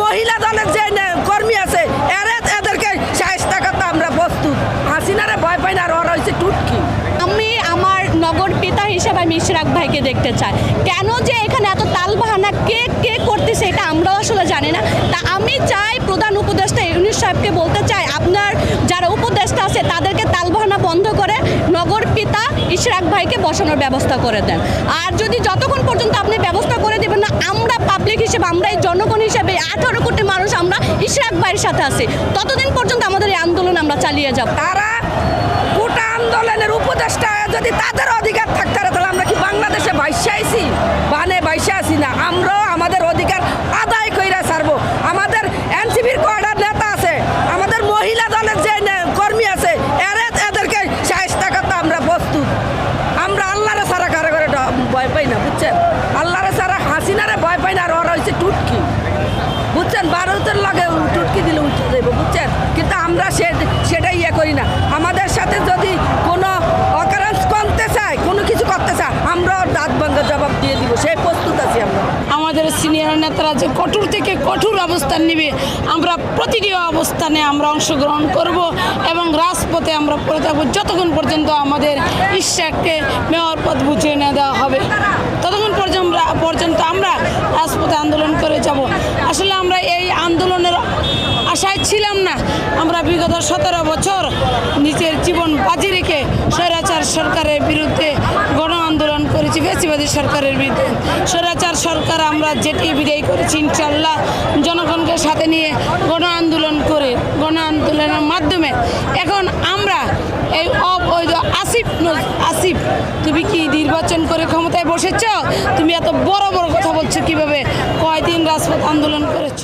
মহিলা দলের যে কর্মী আছে, এরা এদেরকে সাহস্তা করতে আমরা প্রস্তুত। হাসিনারে ভয় পাই না, আর হয়েছে টুটকি। আমি আমার নগর পিতা হিসেবে আমি ইশরাক ভাইকে দেখতে চাই। কেন যে এখানে এত তালবাহানা, কে কে করতেছে এটা আমরাও আসলে জানি না। তা আমি চাই প্রধান উপদেষ্টা ইউনিস সাহেবকে বলতে চাই, আপনার যারা উপদেষ্টা ভাইকে বসানোর ব্যবস্থা করে দেন। আর যদি যতক্ষণ পর্যন্ত আপনি ব্যবস্থা করে দেবেন না, আমরা পাবলিক হিসেবে, আমরা এই জনগণ হিসেবে, আঠারো কোটি মানুষ আমরা ইশরাক ভাইয়ের সাথে আছি। ততদিন পর্যন্ত আমাদের এই আন্দোলন আমরা চালিয়ে যাব। তারা গোটা আন্দোলনের উপদেষ্টা যদি তাদের অধিকার থাকতে পারে তাহলে আমরা কি বাংলাদেশে বাইশে আইছি বানে বাইশে আছি না আমরাও আমাদের অধিকার আদায় কইরা ছাড়বো আমাদের এনসিপির কয়টা নেতা আছে আমাদের মহিলা দলের যে নে- কর্মী আছে এরে এদেরকে সাহিস্তা করতে আমরা প্রস্তুত আমরা আল্লাহরে সারা কারে করে ড- ভয় পাই না বুঝছেন আল্লাহরে সারা হাসিনারে ভয় পাই না আর ওরা হচ্ছে টুটকি বুঝছেন? ভারতের লগে টুটকি দিলে উঠে যাইব, বুঝছেন? কিন্তু আমরা সে সেটা ইয়ে করি না। আমাদের সাথে যদি কোনো অকারেন্স কমতে চায়, কোনো কিছু করতে চায় আমরাও দাঁত ভাঙ্গা জবাব দিয়ে দিব। সেই প্রস্তুত আছি আমরা। আমাদের সিনিয়র নেতারা যে কঠোর থেকে কঠোর অবস্থান নেবে, আমরা প্রতিটি অবস্থানে আমরা অংশগ্রহণ করব এবং রাজপথে আমরা পড়ে থাকব যতক্ষণ পর্যন্ত আমাদের ইশাককে মেয়র পদ বুঝিয়ে না দেওয়া হবে, ততক্ষণ পর্যন্ত পর্যন্ত আমরা রাজপথে আন্দোলন করে যাব আসলে আমরা এই আন্দোলনের আশায় ছিলাম না। আমরা বিগত সতেরো বছর নিজের জীবন বাজি রেখে স্বৈরাচার সরকারের বিরুদ্ধে গণ আন্দোলন করেছি বেশিবাদী সরকারের বিরুদ্ধে। স্বৈরাচার সরকার আমরা যেটি বিদায় করেছি ইনশাল্লাহ জনগণকে সাথে নিয়ে গণ আন্দোলন করে, গণ আন্দোলনের মাধ্যমে। এখন আমরা এই অবৈধ আসিফ আসিফ, তুমি কি নির্বাচন করে ক্ষমতায় বসেছ? তুমি এত বড় বড় কথা বলছো, কীভাবে রাজপথ আন্দোলন করেছ।